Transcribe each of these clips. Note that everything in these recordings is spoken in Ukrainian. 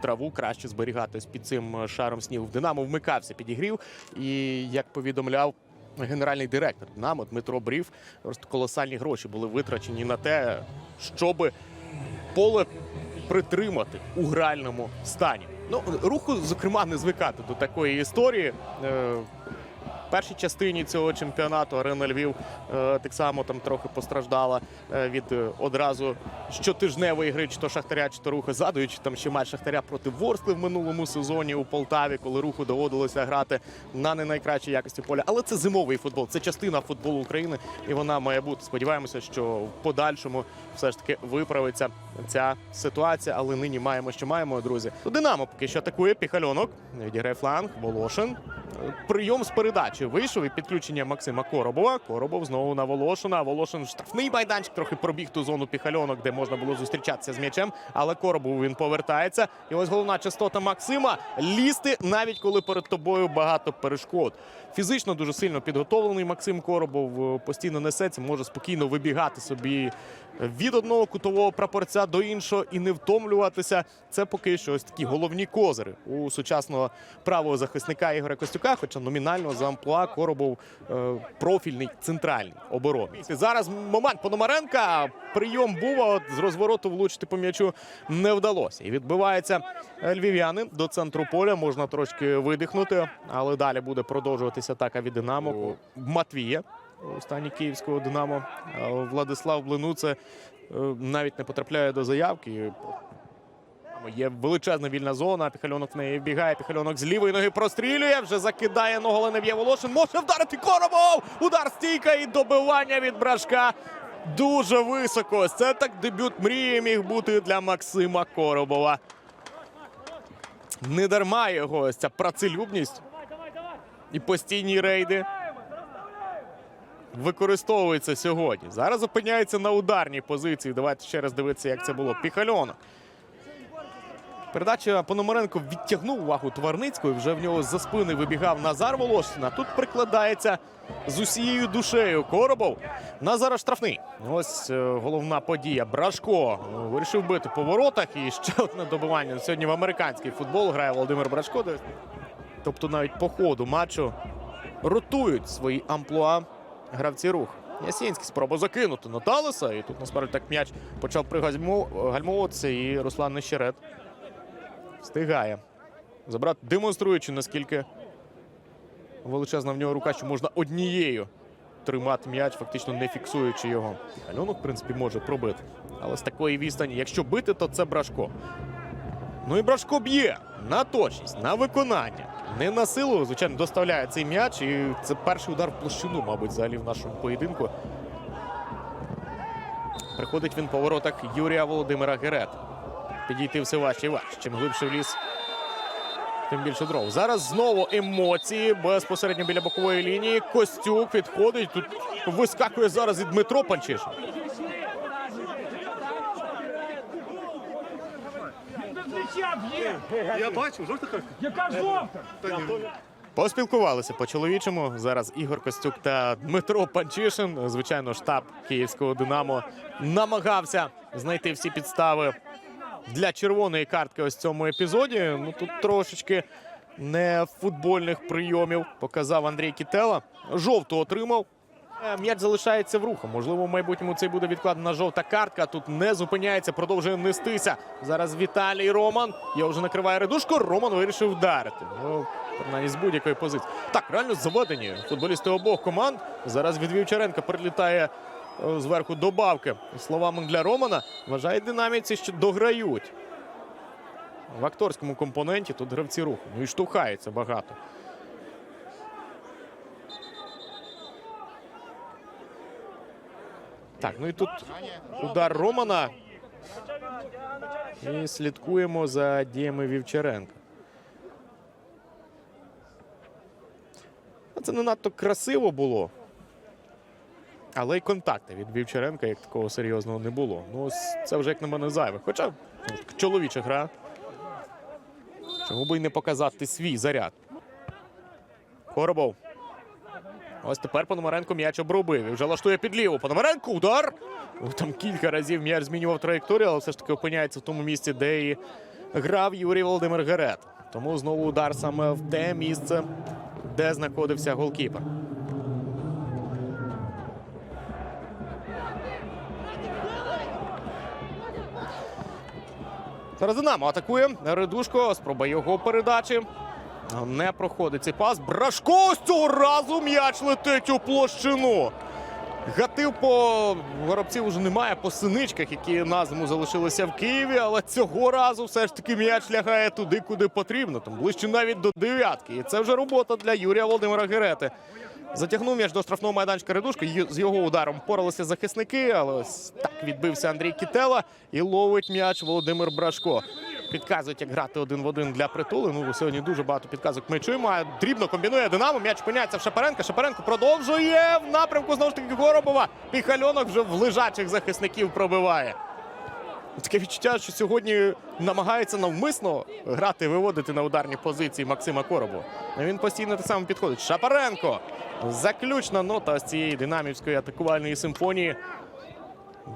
траву краще зберігати під цим шаром снігу. В Динамо вмикався, підігрів. І як повідомляв генеральний директор Динамо Дмитро Брів, просто колосальні гроші були витрачені на те, щоби поле притримати у гральному стані. Ну, руху, зокрема, не звикати до такої історії. Першій частині цього чемпіонату Арена Львів е, так само там трохи постраждала е, від е, одразу щотижневої гри, чи то Шахтаря, чи то руху, згадуючи там ще матч Шахтаря проти Ворскли в минулому сезоні у Полтаві, коли руху доводилося грати на не найкращій якості поля. Але це зимовий футбол, це частина футболу України, і вона має бути. Сподіваємося, що в подальшому все ж таки виправиться ця ситуація. Але нині маємо, що маємо, друзі. Динамо поки що атакує піхальонок. Відіграє фланг, Волошин. Прийом з передачі вийшов і підключення Максима Коробова. Коробов знову на Волошина. Волошин штрафний майданчик трохи пробіг ту зону піхальонок, де можна було зустрічатися з м'ячем. Але Коробов він повертається. І ось головна частота Максима лізти, навіть коли перед тобою багато перешкод. Фізично дуже сильно підготовлений Максим Коробов е, постійно несеться, може спокійно вибігати собі від одного кутового прапорця до іншого і не втомлюватися. Це поки що ось такі головні козири у сучасного правого захисника Ігоря Костюка. Хоча номінально за амплуа Коробов е, профільний центральний оборонець. Зараз момент Пономаренка. Прийом був, а от з розвороту влучити по м'ячу не вдалося. І відбивається львів'яни до центру поля. Можна трошки видихнути, але далі буде продовжуватися атака від Динамо. Матвія у київського Динамо. Владислав Блинуце е, навіть не потрапляє до заявки. Є величезна вільна зона. Піхальонок в неї вбігає. Піхальонок з лівої ноги прострілює. Вже закидає ногу, але не б'є Волошин. Може вдарити Коробов! Удар стійка і добивання від брашка. Дуже високо. Це так дебют мрії міг бути для Максима Коробова. Не дарма його ось ця працелюбність і постійні рейди використовується сьогодні. Зараз опиняється на ударній позиції. Давайте ще раз дивитися, як це було. Піхальонок. Передача Пономаренко відтягнув увагу Тварницького. Вже в нього з-за спини вибігав Назар Волошин. А Тут прикладається з усією душею Коробов. Назара штрафний. Ось е, головна подія. Брашко е, вирішив бити по воротах. І ще одне добивання. Сьогодні в американський футбол грає Володимир Брашко. Тобто навіть по ходу матчу ротують свої амплуа гравці рух. Ясінський спроба закинути на Талеса. І тут насправді так м'яч почав пригальмовуватися. І Руслан Нещерет встигає забрати, демонструючи, наскільки величезна в нього рука, що можна однією тримати м'яч, фактично не фіксуючи його. Альонок, в принципі, може пробити. Але з такої відстані, якщо бити, то це Брашко. Ну і Брашко б'є на точність, на виконання. Не на силу, звичайно, доставляє цей м'яч. І це перший удар в площину, мабуть, взагалі в нашому поєдинку. Приходить він по воротах Юрія Володимира Герета. Підійти все важче і важче. Чим глибше в ліс, тим більше дров. Зараз знову емоції безпосередньо біля бокової лінії. Костюк відходить. Тут вискакує зараз і Дмитро Панчишин. Я бачу, жовта картка. Яка жовта? Поспілкувалися по-чоловічому. Зараз Ігор Костюк та Дмитро Панчишин. Звичайно, штаб київського Динамо намагався знайти всі підстави для червоної картки ось в цьому епізоді. Ну тут трошечки не футбольних прийомів показав Андрій Кітела. Жовту отримав. Е, М'яч залишається в руху. Можливо, в майбутньому це буде відкладена жовта картка. Тут не зупиняється, продовжує нестися. Зараз Віталій Роман. Його вже накриває редушко. Роман вирішив вдарити. Ну, принаймні з будь-якої позиції. Так, реально заведені футболісти обох команд. Зараз від Вівчаренка прилітає е, зверху добавки. Словами для Романа, вважає динаміці, що дограють. В акторському компоненті тут гравці руху. Ну і штовхається багато. Так, ну і тут удар Романа. І слідкуємо за діями Вівчаренка. Це не надто красиво було. Але й контакти від Вівчаренка як такого серйозного не було. Ну, це вже як на мене зайве. Хоча чоловіча гра. Чому би й не показати свій заряд? Коробов. Ось тепер Пономаренко м'яч обробив. І вже лаштує під ліву. Пономаренко удар. Там кілька разів м'яч змінював траєкторію, але все ж таки опиняється в тому місці, де і грав Юрій Володимир Герет. Тому знову удар саме в те місце, де знаходився голкіпер. Зараз Динамо атакує. Редушко. Спроба його передачі. Не проходить цей пас. Брашко з цього разу м'яч летить у площину. Гатив по горобців вже немає по синичках, які на зиму залишилися в Києві. Але цього разу все ж таки м'яч лягає туди, куди потрібно. Там ближче навіть до дев'ятки. І це вже робота для Юрія Володимира Герети. Затягнув м'яч до штрафного майданчика Редушка. З його ударом поралися захисники, але ось так відбився Андрій Кітела і ловить м'яч Володимир Брашко. Підказують, як грати один в один для притули. Ну сьогодні дуже багато підказок ми чуємо. А дрібно комбінує Динамо. М'яч опиняється в Шапаренка. Шапаренко продовжує в напрямку знову ж таки Горобова. Піхальонок вже в лежачих захисників пробиває. Таке відчуття, що сьогодні намагається навмисно грати, виводити на ударні позиції Максима Коробова. Ну, Він постійно так само підходить. Шапаренко. Заключна нота з цієї динамівської атакувальної симфонії.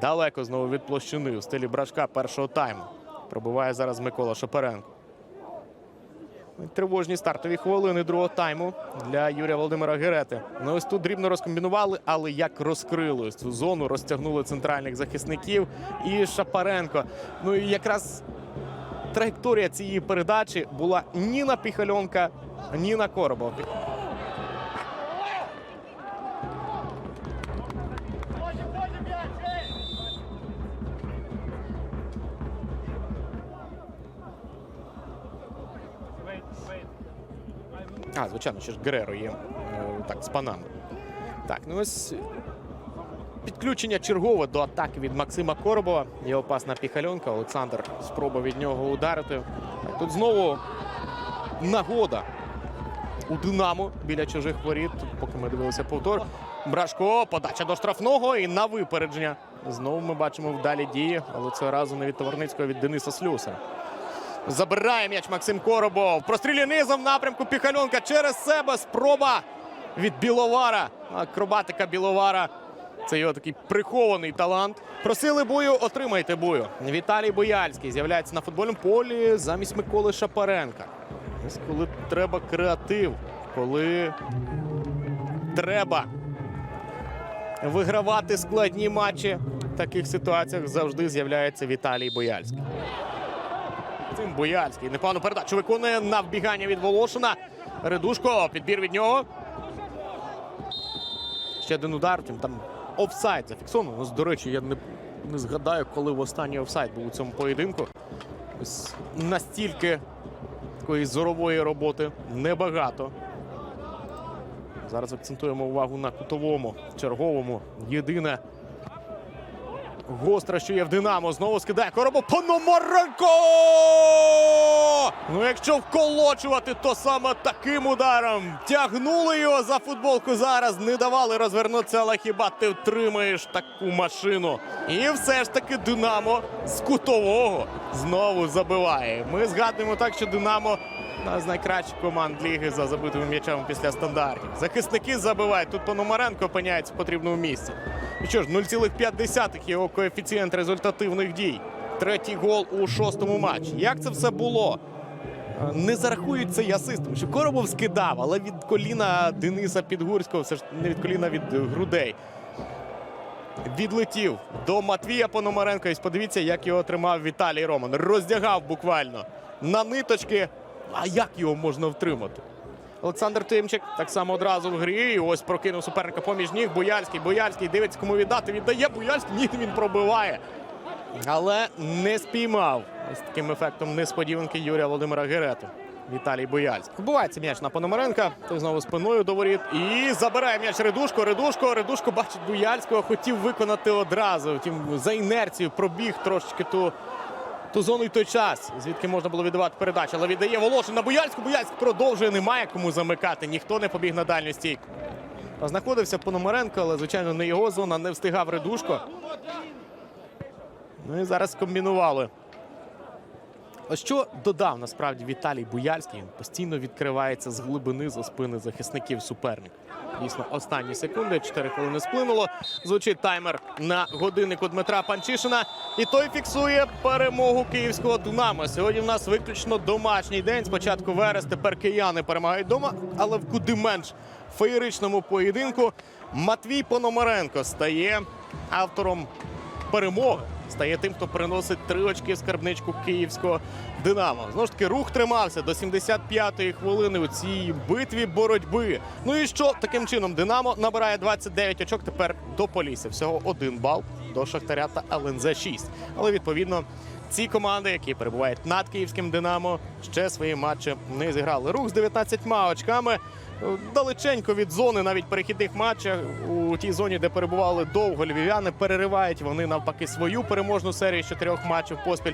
Далеко знову від площини у стилі брашка першого тайму. Пробиває зараз Микола Шапаренко. Тривожні стартові хвилини другого тайму для Юрія Володимира Герети. Ну ось тут дрібно розкомбінували, але як розкрили цю зону, розтягнули центральних захисників і Шапаренко. Ну і якраз траєкторія цієї передачі була ні на Піхальонка, ні на Коробова. А, звичайно, ще ж Гереро є. е, Так, з панами. Так, ну ось підключення чергове до атаки від Максима Коробова. Є опасна піхальонка. Олександр спроба від нього ударити. Так, тут знову нагода у Динамо біля чужих воріт. Поки ми дивилися повтор. Брашко, подача до штрафного і на випередження. Знову ми бачимо вдалі дії, але цього разу не від Товарницького, а від Дениса Слюса. Забирає м'яч Максим Коробов. Прострілює низом в напрямку Піхальонка через себе. Спроба від Біловара. Акробатика Біловара. Це його такий прихований талант. Просили бою, отримайте бою. Віталій Бояльський з'являється на футбольному полі замість Миколи Шапаренка. Ось коли треба креатив, коли треба вигравати складні матчі. В таких ситуаціях завжди з'являється Віталій Бояльський. Цим Бояльський непогану передачу виконує на вбігання від Волошина. Редушко, підбір від нього. Ще один удар. Втім, там офсайд зафіксовано. Ось, до речі, я не, не згадаю, коли в останній офсайд був у цьому поєдинку. Ось настільки такої зорової роботи небагато. Зараз акцентуємо увагу на кутовому, черговому. Єдине Гостра, що є в Динамо, знову скидає Коробов Пономаренко! Ну, якщо вколочувати, то саме таким ударом тягнули його за футболку зараз, не давали розвернутися, але хіба ти втримаєш таку машину? І все ж таки Динамо з кутового знову забиває. Ми згадуємо так, що Динамо одна з найкращих команд ліги за забитими м'ячами після стандартів. Захисники забивають. Тут Пономаренко опиняється в потрібному місці. І що ж, 0,5 його коефіцієнт результативних дій. Третій гол у шостому матчі. Як це все було? Е, Не зарахують цей асист, тому що Коробов скидав, але від коліна Дениса Підгурського, все ж не від коліна від грудей. Відлетів до Матвія Пономаренка. І подивіться, як його тримав Віталій Роман. Роздягав буквально на ниточки. А як його можна втримати? Олександр Тимчик так само одразу в грі. І ось прокинув суперника поміж ніг. Бояльський. Бояльський дивиться, кому віддати. Віддає Бояльський. Ні, він пробиває. Але не спіймав. Ось таким ефектом несподіванки Юрія Володимира Герету. Віталій Бояльський. Вбивається м'яч на Пономаренка. Той знову спиною до воріт. І забирає м'яч Редушко. Редушко. Редушко бачить Бояльського. Хотів виконати одразу. Втім, за інерцією пробіг трошечки ту ту зону і той час, звідки можна було віддавати передачу. Але віддає Волошин на Бояльську. Бояльський продовжує, немає кому замикати. Ніхто не побіг на дальню стійку. Знаходився Пономаренко, але, звичайно, не його зона, не встигав Редушко. Ну і зараз комбінували. Ось що додав насправді Віталій Буяльський. Він постійно відкривається з глибини за спини захисників суперника. Дійсно, останні секунди, 4 хвилини сплинуло. Звучить таймер на годиннику Дмитра Панчишина. І той фіксує перемогу київського Динамо. Сьогодні в нас виключно домашній день. Спочатку Верес, тепер кияни перемагають вдома, але в куди менш феєричному поєдинку Матвій Пономаренко стає автором перемоги. Стає тим, хто приносить три очки в скарбничку київського Динамо. Знову ж таки, рух тримався до 75-ї хвилини у цій битві боротьби. Ну і що таким чином Динамо набирає 29 очок. Тепер до Полісся. Всього один бал до Шахтаря та ЛНЗ 6. Але відповідно. Ці команди, які перебувають над київським Динамо, ще свої матчі не зіграли. Рух з 19 очками далеченько від зони, навіть перехідних матчах у тій зоні, де перебували довго львів'яни, переривають вони навпаки свою переможну серію з чотирьох матчів поспіль.